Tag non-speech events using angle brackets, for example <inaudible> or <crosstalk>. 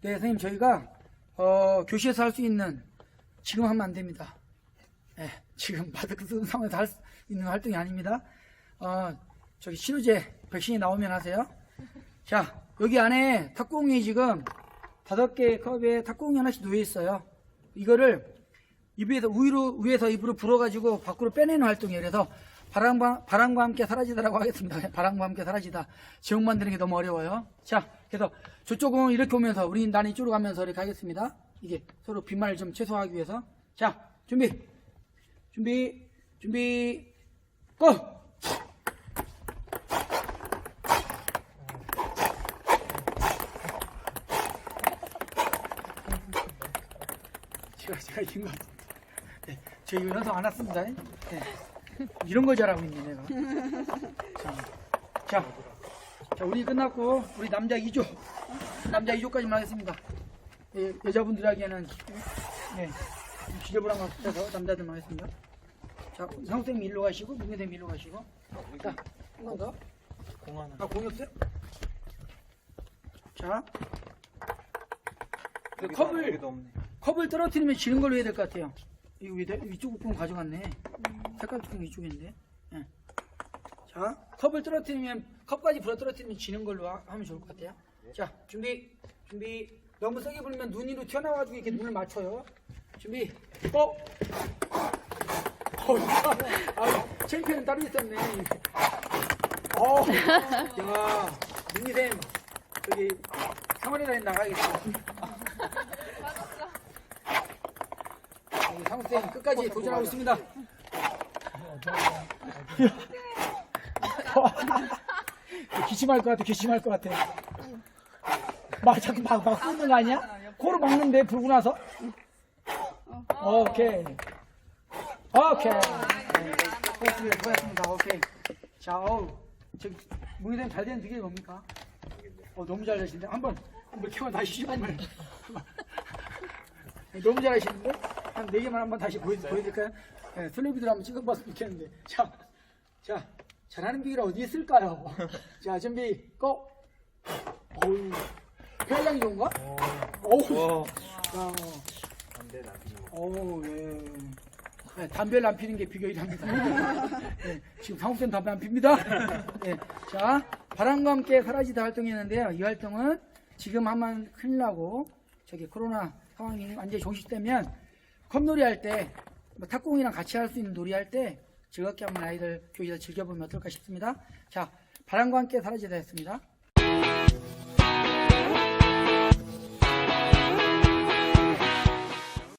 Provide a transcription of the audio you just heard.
네, 선생님, 저희가, 어, 교실에서 할 수 있는, 지금 하면 안 됩니다. 예, 지금 <laughs> 마스크 쓰는 상황에서 할 수 있는 활동이 아닙니다. 어, 저기 신우제 백신이 나오면 하세요. 자, 여기 안에 탁구공이 지금 다섯 개의 컵에 탁구공이 하나씩 놓여 있어요. 이거를 입에서 위로 위에서 입으로 불어가지고 밖으로 빼내는 활동이에요. 그래서 바람과 바람과 함께 사라지다라고 하겠습니다. <laughs> 바람과 함께 사라지다. 지옥 만드는 게 너무 어려워요. 자, 그래서 저쪽은 이렇게 오면서 우리 나는 이쪽으로 가면서 이렇게 하겠습니다. 이게 서로 빈말을 좀 최소화하기 위해서. 자, 준비, 준비, 준비, 고! 제가 제가 이긴 것 같습니다. 네, 저 이거 연습 안 했습니다. 네. 이런 거 잘하고 있네 내가. 자, 자, 자, 우리 끝났고 우리 남자 2조 남자 2조까지만 하겠습니다. 예, 여자분들에게는 네, 좀 지저분한 것 같아서 남자들만 하겠습니다. 자, 상생님 일로 가시고 문경쌤 일로 가시고 자, 한번 더. 공 하나. 아, 공이 없어요? 자, 그 여기도 컵을 여기도 없네. 컵을 떨어뜨리면 지는 걸로 해야 될 것 같아요. 이거 위, 위쪽 공 가져갔네. 색깔 뚜껑 이쪽인데. 예. 자, 컵을 떨어뜨리면, 컵까지 불어 떨어뜨리면 지는 걸로 하, 면 좋을 것 같아요. 자, 준비, 준비. 너무 세게 불면 눈 위로 튀어나와가지고 이렇게 눈을 맞춰요. 준비, 고! 어, 아, 챔피언은 따로 있었네. 어, 야, 민희쌤, 저기, 상원이라인 나가야겠다. <laughs> 우리 상우쌤 끝까지 도전하고 있습니다. 기침할 것 같아, 기침할 것 같아. 막 자꾸 막, 막 쏟는 거 아니야? 코로 막는데, 불고 나서? 오케이. 오케이. 네, 고맙습니다, 고맙습니다. 오케이. 자, 어우, 저기, 문희쌤 잘 되는 그게 뭡니까? 어, 너무 잘 되시는데? 한 번, 한번 키워 다시 시간을. <laughs> 너무 잘 하시는데? 한 네 개만 한번 다시 보여, 보여드릴까요? 네, 슬로비들 한번 찍어봤으면 좋겠는데. 자, 자, 잘하는 비결 어디에 쓸까요? 자, 준비, 고! 어우, 표현량이 좋은가? 어우, 와. 야, 안돼 나비. 어우, 예. 네, 담배를 안 피는 게 비결이랍니다. <laughs> 네, 지금 상욱쌤 담배 안 핍니다. <laughs> 네, 자, 바람과 함께 사라지다 활동이었는데요. 이 활동은 지금 하면 큰일 나고, 저기 코로나 상황이 완전히 종식되면 컵놀이 할 때, 뭐 탁구공이랑 같이 할 수 있는 놀이 할 때 즐겁게 한번 아이들 교실에서 즐겨보면 어떨까 싶습니다. 자, 바람과 함께 사라지다 했습니다.